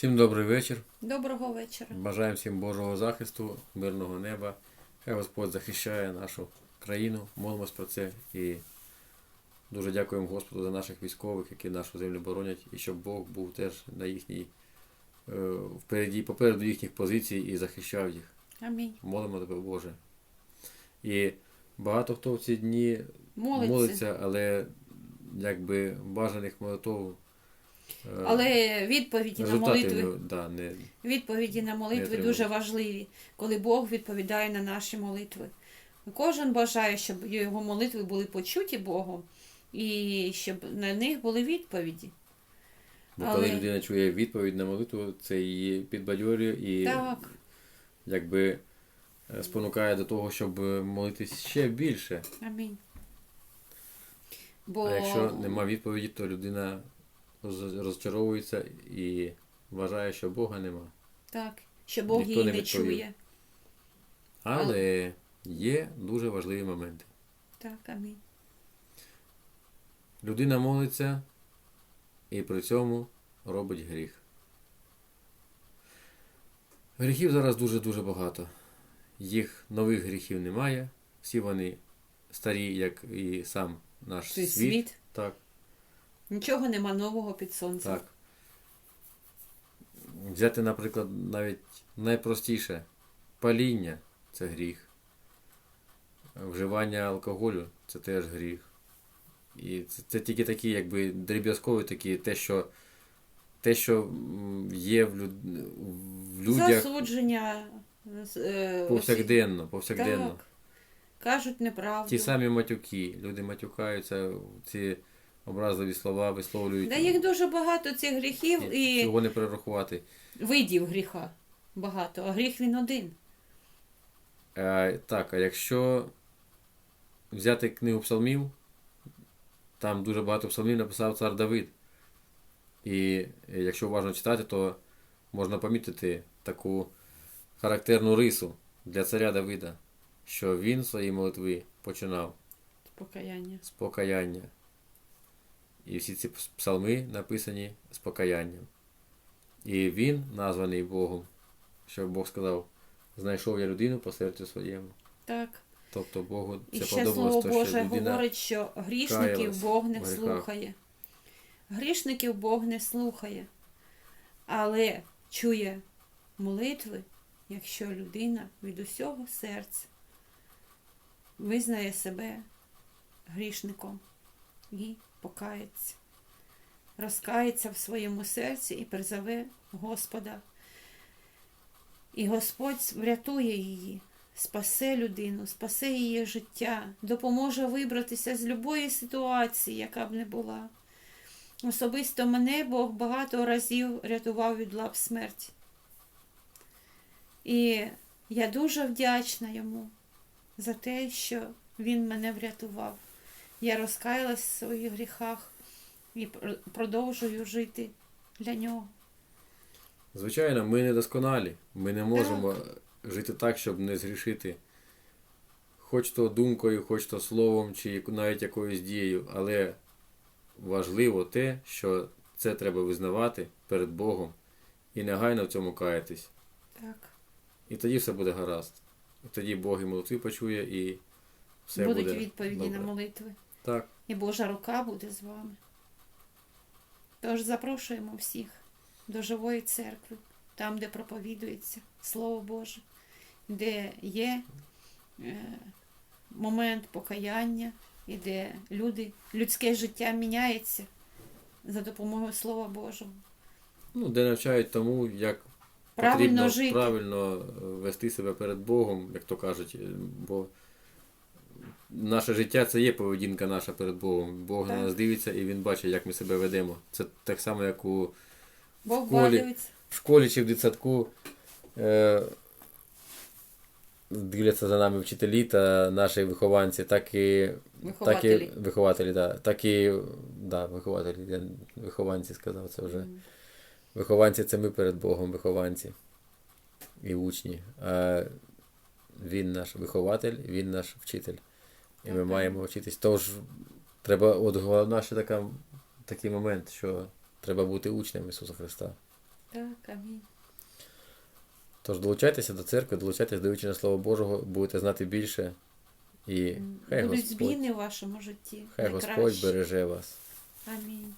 Всім добрий вечір. Доброго вечора. Бажаємо всім Божого захисту, мирного неба. Хай Господь захищає нашу країну. Молимось про це і дуже дякуємо Господу за наших військових, які нашу землю боронять, і щоб Бог був теж на їхній е, впереді, попереду їхніх позицій і захищав їх. Амінь. Молимо тебе, Боже. І багато хто в ці дні Молиться. молиться, але якби бажаних молитв. Е, Але відповіді на молитви, да, не, відповіді на молитви дуже важливі, коли Бог відповідає на наші молитви. Кожен бажає, щоб його молитви були почуті Богом і щоб на них були відповіді. Бо Але- коли людина чує відповідь на молитву, це її підбадьорює і Так, якби е, спонукає до того, щоб молитись ще більше. амінь. Бо А якщо нема відповіді, то людина розчаровується і вважає, що Бога нема. так, що Бог Ніхто її не не чує. Але є дуже важливі моменти. Так, амінь. Людина молиться і при цьому робить гріх. Гріхів зараз дуже-дуже багато. Їх нових гріхів немає. Всі вони старі, як і сам наш світ. світ. Так, Нічого нема нового під сонцем. так. Взяти, наприклад, навіть найпростіше паління це гріх. Вживання алкоголю це теж гріх. І це, це тільки такі, якби дріб'язкові такі, те, що, те, що є в, люд, в людях Засудження. е, повсякденно, повсякденно. Так. Кажуть неправду. Ті самі матюки. Люди матюкаються, ці образливі слова висловлюють. Да їх дуже багато цих гріхів і Цього не перерахувати. видів гріха багато, а гріх він один. Е, так, а якщо взяти книгу псалмів, там дуже багато псалмів написав цар Давид. І е, якщо уважно читати, то можна помітити таку характерну рису для царя Давида, що він свої молитви починав Покаяння. з покаяння. І всі ці псалми написані з покаянням. І він названий Богом, що Бог сказав, знайшов я людину по серцю своєму. Так. Тобто Богу І це ще Слово що Боже людина говорить, що грішників Бог не слухає. Грішників Бог не слухає. Але чує молитви, якщо людина від усього серця визнає себе грішником і покається, розкається в своєму серці і призове Господа. І Господь врятує її, спасе людину, спасе її життя, допоможе вибратися з будь-якої ситуації, яка б не була. Особисто мене Бог багато разів рятував від лап смерті. І я дуже вдячна йому за те, що він мене врятував. Я розкаялась в своїх гріхах і продовжую жити для нього. Звичайно, ми недосконалі. Ми не можемо жити так, щоб не згрішити. Хоч то думкою, хоч то словом, чи навіть якоюсь дією. Але важливо те, що це треба визнавати перед Богом і негайно в цьому каятись. Так. І тоді все буде гаразд. І тоді Бог і молитви почує, і все Будуть буде відповіді добре. на молитви. Так. І Божа рука буде з вами. Тож запрошуємо всіх до живої церкви, там, де проповідується Слово Боже, де є е, момент покаяння, і де люди, людське життя міняється за допомогою Слова Божого. Ну, де навчають тому, як Правильно потрібно жити. правильно е, вести себе перед Богом, як то кажуть. Бо наше життя це є поведінка наша перед Богом. Бог на нас дивиться і Він бачить, як ми себе ведемо. Це так само, як у Бог школі. в школі чи в дитсадку. Е, Дивляться за нами вчителі та наші вихованці, так і так і Вихователі. вихователі, да, так і да, вихователі, я вихованці сказав це вже. Мгм. Вихованці це ми перед Богом, вихованці і учні. А він наш вихователь, він наш вчитель. І ми маємо вчитись. Тож треба, от головна ще така, такий момент, що треба бути учнем Ісуса Христа. Так, Амінь. Тож долучайтеся до церкви, долучайтеся до вивчення Слова Божого, будете знати більше. І хай Будуть Господь, зміни в вашому житті. хай Найкраще. Господь береже вас. Амінь.